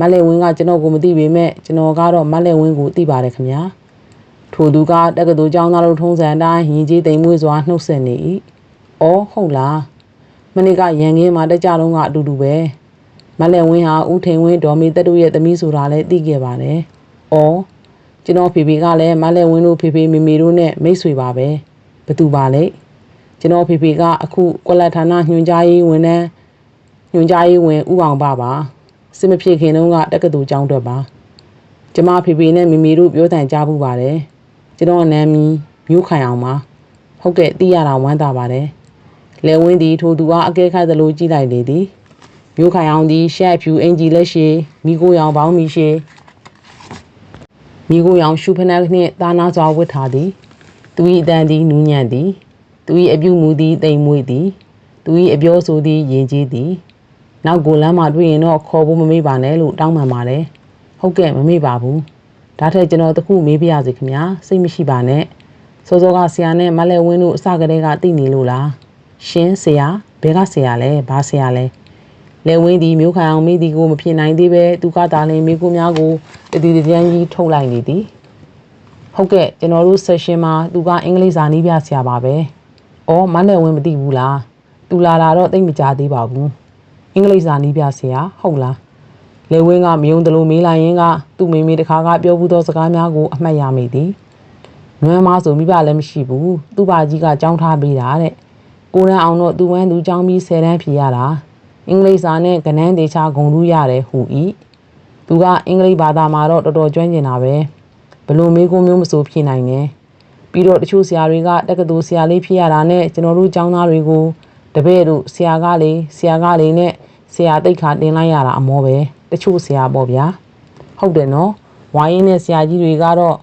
မလဲဝင်းကကျွန်တော်ကိုမသိပေမဲ့ကျွန်တော်ကတော့မလဲဝင်းကိုသိပါတယ်ခင်ဗျာထိုသူကတက္ကသိုလ်ကျောင်းသားတို့ထုံးစံအတိုင်းရင်ကြီးတိမ်မွေးစွာနှုတ်ဆက်နေ၏။အော်ဟုတ်လား။မနေ့ကရန်ကင်းမှာတကြလုံးကအတူတူပဲ။မလဲဝင်းဟာဦးထိန်ဝင်းဒေါ်မီတက်တို့ရဲ့သမီးဆိုတာလည်းသိခဲ့ပါတယ်။အော်ကျွန်တော်ဖေဖေကလည်းမလဲဝင်းတို့ဖေဖေမေမေတို့နဲ့မိတ်ဆွေပါပဲ။ ဘသူပါလဲ။ကျွန်တော်ဖေဖေကအခုကွက်လက်ဌာနညွှန်ကြားရေးဝန်ထမ်းညွှန်ကြားရေးဝင်ဥအောင်ပါပါ။စစ်မဖြစ်ခင်တုန်းကတက္ကသိုလ်ကျောင်းတက်ပါ။ကျမဖေဖေနဲ့မေမေတို့ပြောတန်ကြားမှုပါတယ်။ကျွန်တော်နာမည်မျိုးခိုင်အောင်ပါ။ဟုတ်ကဲ့သိရတာဝမ်းသာပါတယ်။လဲဝင်းသည်ထိုသူအားအကဲခတ်သလိုကြည့်လိုက်လေသည်။မျိုးခိုင်အောင်သည်ရှက်ဖြူအင်ဂျီလက်ရှိမိကိုရောင်ပေါင်းမီရှိမိကိုရောင်ရှူဖနက်နှင့်တာနာစွာဝတ်ထားသည်။ သူ၏အတန်သည်နူးညံ့သည်။သူ၏အပြုမူသည်တိမ်မွေ့သည်။သူ၏အပြောဆိုသည်ယဉ်ကျေးသည်။နောက်ကိုလမ်းမှာတွေ့ရင်တော့ခေါ်ဖို့မမေ့ပါနဲ့လို့တောင်းပန်ပါတယ်။ဟုတ်ကဲ့မမေ့ပါဘူး။ဒါထက်ကျွန်တော်တခုမေးပြရစီခင်ဗျာစိတ်မရှိပါနဲ့။စောစောကဆရာနဲ့မလဲဝင်းတို့အစကတည်းကသိနေလို့လား။ရှင်ဆရာဘယ်ကဆရာလဲဘာဆရာလဲ။လဲဝင်းဒီမျိုးခံအောင်မိဒီကိုမဖြစ်နိုင်သေးပဲသူကတာလင်မိကိုများကိုတတိတကြမ်းကြီးထုတ်လိုက်နေသည်။ ဟုတ်ကဲ့ကျွန်တော်တို့ session မှာသူကအင်္ဂလိပ်စာနည်းပြဆရာပါပဲ။အော်မလဲဝင်းမသိဘူးလား။သူလာလာတော့သိမကြသေးပါဘူး။အင်္ဂလိပ်စာနည်းပြဆရာဟုတ်လား။လေဝင်းကမယုံတယ်လို့မေးလိုက်ရင်ကသူ့မိမိတခါကပြောဘူးသောစကားများကိုအမှတ်ရမိသည်။နွမ်းမဆိုမိဘလည်းမရှိဘူး။သူ့ဘာကြီးကကြောင်းထားပေးတာတဲ့။ကိုရန်အောင်တော့သူဝမ်းသူကြောင်းပြီးဆယ်တန်းဖြေရတာ။အင်္ဂလိပ်စာနဲ့ကနန်းတေချာဂုံလူရတယ်ဟူ၏။သူကအင်္ဂလိပ်ဘာသာမှာတော့တော်တော်ကျွမ်းကျင်တာပဲ။ ဘလို့မေးခွန်းမျိုးမဆိုဖြေနိုင်တယ်။ပြီးတော့တချို့ဆရာတွေကတက္ကသိုလ်ဆရာလေးဖြစ်ရတာနဲ့ကျွန်တော်တို့ကျောင်းသားတွေကိုတပည့်တို့ဆရာကလေးဆရာကလေးနဲ့ဆရာတိတ်ခါတင်လိုက်ရတာအမောပဲတချို့ဆရာပေါ့ဗျာဟုတ်တယ်နော်ဝိုင်းရင်းနဲ့ဆရာကြီးတွေကတော့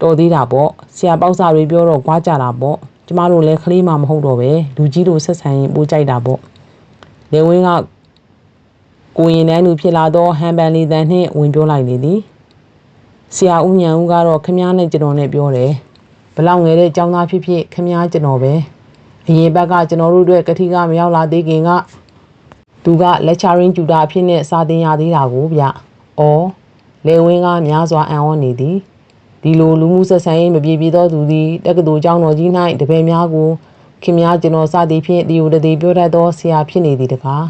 တော်သေးတာပေါ့ဆရာပေါက်စာတွေပြောတော့ကြွားကြတာပေါ့ကျမတို့လည်းကလေးမှမဟုတ်တော့ပဲလူကြီးတို့ဆက်ဆံရင်ပိုကြိုက်တာပေါ့လေဝင်းကကိုရင်တန်းသူဖြစ်လာတော့ဟန်ပန်လီတန်နှင့်ဝင်ပြောလိုက်လေသည် ဆရာဦးညံဦးကတော့ခမားနဲ့ကျွန်တော်နဲ့ပြောတယ်ဘလောက်ငယ်တဲ့ចောင်းသားဖြစ်ဖြစ်ခမားကျွန်တော်ပဲအရင်ဘက်ကကျွန်တော်တို့အတွက်ကတိကမရောက်လာသေးခင်ကသူက lecturing tutor အဖြစ်နဲ့စာသင်ရသေးတာကိုဗျ။အော်လေဝင်းကများစွာအံ့ဩနေသည်ဒီလိုလူမှုဆက်ဆံရေးမပြေပြသောသူသည်တက္ကသိုလ်ကျောင်းတော်ကြီး၌တပည့်များကိုခင်များကျွန်တော်စသည်ဖြင့်တည်ယူတည်ပြောတတ်သောဆရာဖြစ်နေသည်တကား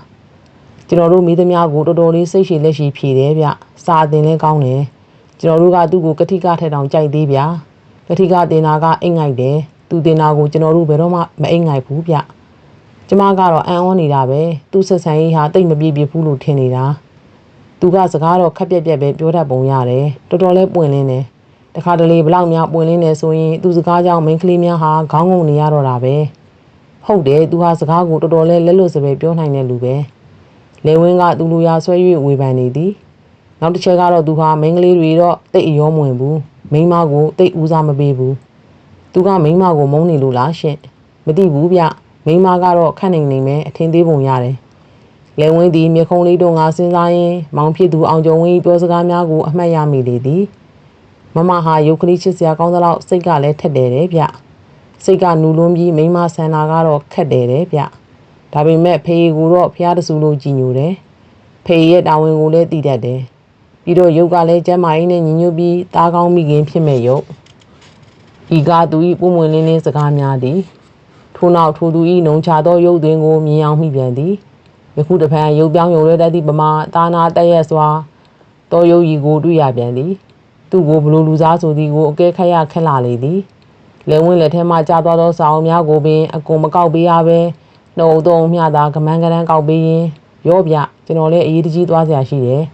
ကျွန်တော်တို့မိသမျှကိုတော်တော်လေးစိတ်ရှိလက်ရှိဖြေတယ်ဗျစာအသင်လည်းကောင်းတယ် ကျွန်တော်တို့ကသူ့ကိုကတိကထဲတောင်ကြိုက်သေးဗျကတိကတင်တာကအိတ်ငိုက်တယ်သူတင်တာကိုကျွန်တော်တို့ဘယ်တော့မှမအိတ်ငိုက်ဘူးဗျကျမကတော့အံ့ဩနေတာပဲသူ့ဆက်ဆံရေးဟာတိတ်မပြေပြဘူးလို့ထင်နေတာသူကစကားတော့ခက်ပြက်ပြက်ပဲပြောတတ်ပုံရတယ်တော်တော်လေးပွင့်လင်းတယ်တခါတလေဘလောက်များပွင့်လင်းနေဆိုရင်သူစကားကြောင့်မိန်းကလေးများဟာခေါင်းငုံနေရတော့တာပဲဟုတ်တယ်သူဟာစကားကိုတော်တော်လေးလက်လွတ်စပယ်ပြောနိုင်တဲ့လူပဲလေဝင်းကသူလူရာဆွဲ၍ဝေဖန်နေသည် နောက်တစ်ချက်ကတော့သူဟာမိန်းကလေးတွေတော့တိတ်အယောမဝင်ဘူးမိန်းမကိုတိတ်ဦးစားမပေးဘူးသူကမိန်းမကိုမုန်းနေလို့လားရှင့်မသိဘူးဗျမိန်းမကတော့ခန့်နေနေမယ်အထင်သေးပုံရတယ်လေဝင်းသည်မြေခုံလေးတို့ငါစဉ်းစားရင်းမောင်ဖြစ်သူအောင်ကျော်ဝင်းပြောစကားများကိုအမှတ်ရမိလေသည်မမဟာရုပ်ကလေးချစ်စရာကောင်းသလောက်စိတ်ကလည်းထက်တယ်တဲ့ဗျစိတ်ကနူလွန်းပြီးမိမဆန္ဒကတော့ခက်တယ်တဲ့ဗျဒါပေမဲ့ဖေးကိုတော့ဖျားတဆူလို့ကြည်ညိုတယ်ဖေးရဲ့တာဝန်ကိုလည်းတည်တတ်တယ် ပြီးတော့ရုပ်ကလည်းကျမ်းမာရေးနဲ့ညီညွတ်ပြီးသားကောင်းမိခင်ဖြစ်မဲ့ရုပ်ဤကသူဤပုံမွင်လင်းလင်းစကားများသည်ထို့နောက်ထိုသူဤနှုံချသောရုပ်သွင်းကိုမြင်အောင်မိပြန်သည်ယခုတဖန်ရုပ်ပြောင်းရုံရဲတတ်သည့်ပမာတာနာတရက်စွာတော်ရုပ်ဤကိုတွေ့ရပြန်သည် သူ့ကိုဘလို့လူစားဆိုသည်ကိုအကဲခတ်ရခက်လာလေသည်လဲဝင်းလက်ထဲမှကြာသွားသောစာအုပ်များကိုပင်အကုန်မကောက်ပေးရပဲနှုတ်သုံးမျှသာကမန်းကရန်ကောက်ပေးရင်ရော့ပြကျွန်တော်လည်းအရေးတကြီးသွားစရာရှိတယ်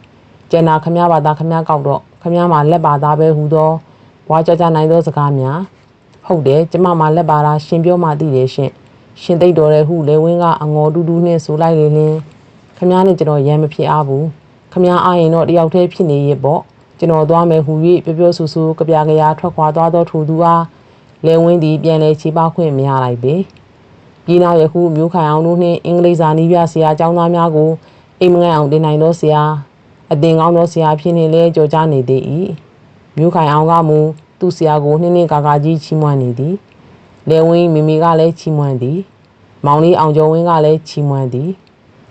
ကျန်တာခမရပါသားခမရကောက်တော့ခမရမှာလက်ပါသားပဲဟူသောဝါကြကြနိုင်သောစကားများဟုတ်တယ်ကျမမှာလက်ပါတာရှင်ပြောမှသိတယ်ရှင်ရှင်သိတော်တဲ့ဟုလဲဝင်းကအငေါ်တူးတူးနဲ့ဆိုလိုက်လေလင်းခမရနဲ့ကျွန်တော်ရမ်းမဖြစ်အားဘူးခမရအားရင်တော့တယောက်တည်းဖြစ်နေရဲ့ပေါ့ကျွန်တော်သွားမယ်ဟူ၍ပြောပြောဆူဆူကြပြကြရာထွက်ခွာသွားသောထိုသူအားလဲဝင်းသည်ပြန်လဲခြေပေါက်ခွင့်မရလိုက်ပေပြည်နောက်ယခုမျိုးခိုင်အောင်တို့နှင့်အင်္ဂလိပ်စာနည်းပြဆရာကျောင်းသားများကိုအိမ်မငန်းအောင်တင်နိုင်သောဆရာ အသင်ကောင်းသောဆရာဖြစ်နေလဲကြော်ကြားနေသေး၏မြို့ခိုင်အောင်ကမူသူ့ဆရာကိုနှင်းနှင်းကာကာကြီးချီးမွမ်းနေသည်လေဝင်းမိမိကလည်းချီးမွမ်းသည် မောင်လေးအောင်ကျော်ဝင်းကလည်းချီးမွမ်းသည်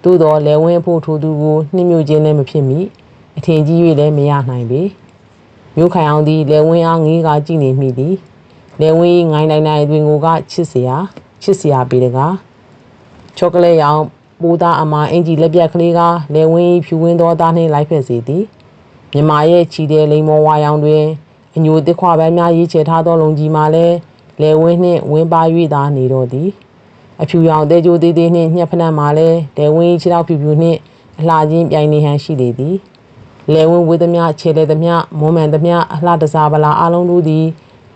သို့သောလေဝင်းဖို့ထိုသူကိုနှိမ့်ညွှခြင်းလည်းမဖြစ်မီအထင်ကြီး၍လည်းမရနိုင်ပေမြို့ခိုင်အောင်သည်လေဝင်းအားငေးကာကြည့်နေမိသည်လေဝင်းငိုင်းတိုင်းတိုင်းအတွင်ကိုကချစ်စရာချစ်စရာပေတကားချောကလက်ရောင် ပိုးသားအမအင်ကြီးလက်ပြက်ကလေးကလေဝင်း၏ဖြူဝင်းသောသားနှင့်လိုက်ဖက်စေသည်မြမရဲ့ချီတဲ့လိမ်မောဝါရောင်တွင်အညိုတစ်ခွပန်းများရေးချထားသောလုံကြီးမှလည်းလေဝင်းနှင့်ဝင်းပါ၍သာနေတော့သည်အဖြူရောင်တဲကြိုးသေးသေးနှင့်ညှက်ဖနက်မှာလဲဒဲဝင်းခြေထောက်ဖြူဖြူနှင့်အလှချင်းပြိုင်နေဟန်ရှိလေသည်လဲဝင်းဝေးသမျှခြေလေသမျှမွန်မှန်သမျှအလှတစားပလာအလုံးတို့သည်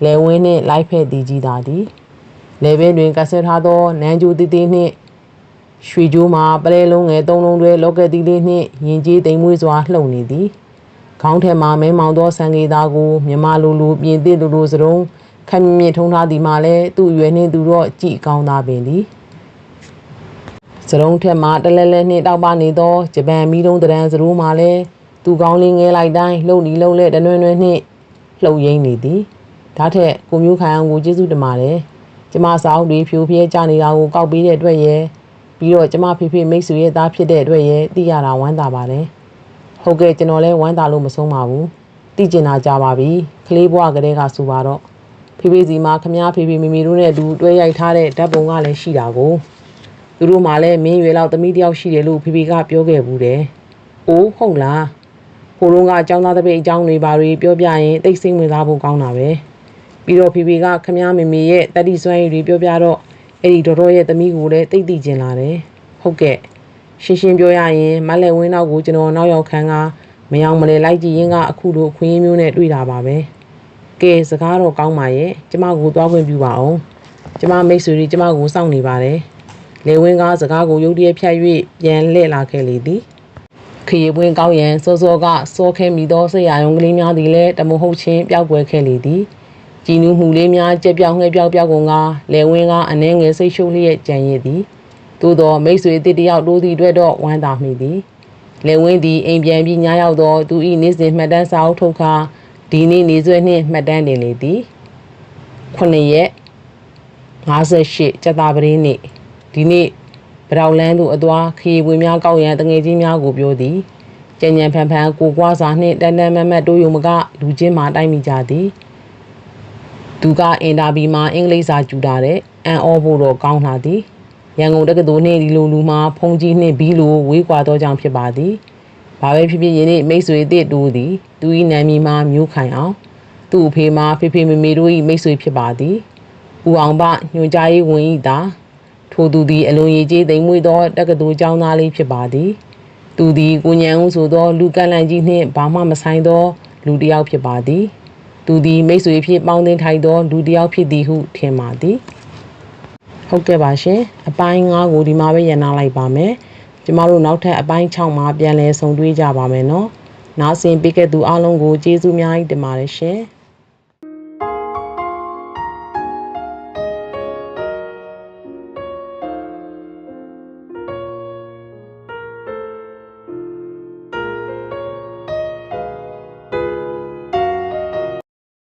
လဲဝင်းနှင့်လိုက်ဖက်တည်ကြီးသာသည်လဲဘဲတွင်ကဆဲထားသောနန်းကြိုးသေးသေးနှင့် ရွှေကြိုးမှာပလဲလုံးငယ်သုံးလုံးတွဲလောကက်တီလေးနှင့်ရင်ကြီးသိမ်မွေးစွာလှုပ်နေသည်ခေါင်းထဲမှာမဲမောင်သောဆန်ကေသားကိုမြမလိုလိုပြင်သစ်လိုလိုစရုံးခမ်းမြင့်ထုံးထားသည်မှာလဲသူ့အရွယ်နှင့်သူတော့ကြည်ကောင်းသားပင်သည်စရုံးထက်မှတလဲလဲနှင့်တောက်ပနေသောဂျပန်မီးတုံးတရံစရိုးမှလည်းသူကောင်းလေးငဲလိုက်တိုင်းလှုပ်လီလှုပ်လဲတနွဲ့နွဲ့နှင့်လှုပ်ရင်းနေသည်ဒါထက်ကိုမျိုးခိုင်အောင်ကိုကျေးဇူးတင်ပါတယ်ကျမစာအုပ်တွေဖြိုဖျဲကြနေတာကိုကောက်ပေးတဲ့အတွက်ရဲ့ ပြီးတော့ကျမဖေဖေမိတ်ဆွေရဲ့သားဖြစ်တဲ့အတွက်ရဲ့သိရတာဝမ်းသာပါတယ်ဟုတ်ကဲ့ကျွန်တော်လည်းဝမ်းသာလို့မဆုံးပါဘူးသိကျင်တာကြပါပြီကလေးဘွားကလေးကဆိုပါတော့ဖေဖေစီမှာခမားဖေဖေမမီတို့နဲ့အတူတွဲရိုက်ထားတဲ့ဓာတ်ပုံကလည်းရှိတာကိုသူတို့မှလည်းမင်းရွယ်လောက်သမီးတယောက်ရှိတယ်လို့ဖေဖေကပြောခဲ့ဘူးတယ်။အိုးဟုတ်လား။ဟိုလုံးကအကြောင်းသားတစ်ပိတ်အကြောင်းတွေဘာတွေပြောပြရင်တိတ်ဆိတ်ဝင်စားဖို့ကောင်းတာပဲ။ပြီးတော့ဖေဖေကခမည်းမေမေရဲ့တတိစွမ်းရည်တွေပြောပြတော့ အဲ့ဒီတော်တော်ရဲ့သမီးကိုလည်းတိတ်တိကျင်လာတယ်။ဟုတ်ကဲ့။ရှင်းရှင်းပြောရရင်မလဲဝင်းနောက်ကိုကျွန်တော်နောက်ရောက်ခံကမယောင်မလဲလိုက်ကြည့်ရင်ကအခုလိုအခွင့်အရေးမျိုးနဲ့တွေ့တာပါပဲ။ကဲစကားတော့ကောင်းပါရဲ့။ကျမကိုသွားခွင့်ပြုပါအောင်။ကျမမိတ်ဆွေတွေကျမကိုစောင့်နေပါတယ်။လေဝင်းကားစကားကိုရုတ်တရက်ဖြတ်၍ပြန်လှည့်လာခဲ့လေသည်ခရီးပွင့်ကောင်းရန်စောစောကစောခဲမိသောဆရာယုံကလေးများသည်လည်းတမဟုတ်ချင်းပျောက်ကွယ်ခဲ့လေသည် ကြည်နူးမှုလေးများကြက်ပြောင်ငှဲပြောက်ပြောက်ကုန်ကလေဝင်းကအနှဲငယ်စိတ်ရှုပ်လျက်ကြံရည်သည်သို့သောမိတ်ဆွေတစ်တယောက်တို့သည့်အတွက်တော့ဝမ်းသာမိသည်လေဝင်းသည်အိမ်ပြန်ပြီးညရောက်သောသူ၏နေ့စဉ်မှတ်တမ်းစာအုပ်ထုတ်ခါဒီနေ့နေဆွဲနှင့်မှတ်တမ်းတင်လေသည်ခုနှစ်ရက်58ကျက်တာပရင်းနေ့ဒီနေ့ဗရောက်လန်းသို့အသွားခရီးဝင်များကောက်ရန်တငယ်ချင်းများကိုပြောသည်ကြံ့ကြံဖန်ဖန်ကိုကွာစာနှင့်တန်တန်မတ်မတ်တို့ယုံမကလူချင်းမှတိုက်မိကြသည် သူကအင်တာဗျူးမှာအင်္ဂလိပ်စာကျူတာတဲ့အန်အောဖို့တော့ကောင်းလာသည်ရန်ကုန်တက္ကသိုလ်နှင့်ဒီလိုလူမှာဖုန်ကြီးနှင့်ဘီလိုဝေးကွာသောကြောင့်ဖြစ်ပါသည်ဘာပဲဖြစ်ဖြစ်ယနေ့မိတ်ဆွေအစ်တို့သည်သူ၏နာမည်မှာမျိုးခိုင်အောင်သူ့အဖေမှာဖေဖေမေမေတို့၏မိတ်ဆွေဖြစ်ပါသည်ဦးအောင်ပညွန်ကြားရေးဝင်၏သာထိုသူသည်အလွန်ရည်ကြီးသိမ်မွေ့သောတက္ကသိုလ်ကျောင်းသားလေးဖြစ်ပါသည်။သူသည်ကိုညံဦးဆိုသောလူကန့်လန့်ကြီးနှင့်ဘာမှမဆိုင်သောလူတစ်ယောက်ဖြစ်ပါသည်။ သူသည်မိတ်ဆွေဖြစ်ပေါင်းသင်းထိုက်သောလူတစ်ယောက်ဖြစ်သည်ဟုထင်ပါသည်။ဟုတ်ကဲ့ပါရှင်။အပိုင်း9ကိုဒီမှာပဲရန်နာလိုက်ပါမယ်။ကျမတို့နောက်ထပ်အပိုင်း6မှာပြန်လည်ဆုံတွေ့ကြပါမယ်နော်။နောက်ဆင်ပေးခဲ့သူအားလုံးကိုကျေးဇူးအများကြီးတင်ပါတယ်ရှင်။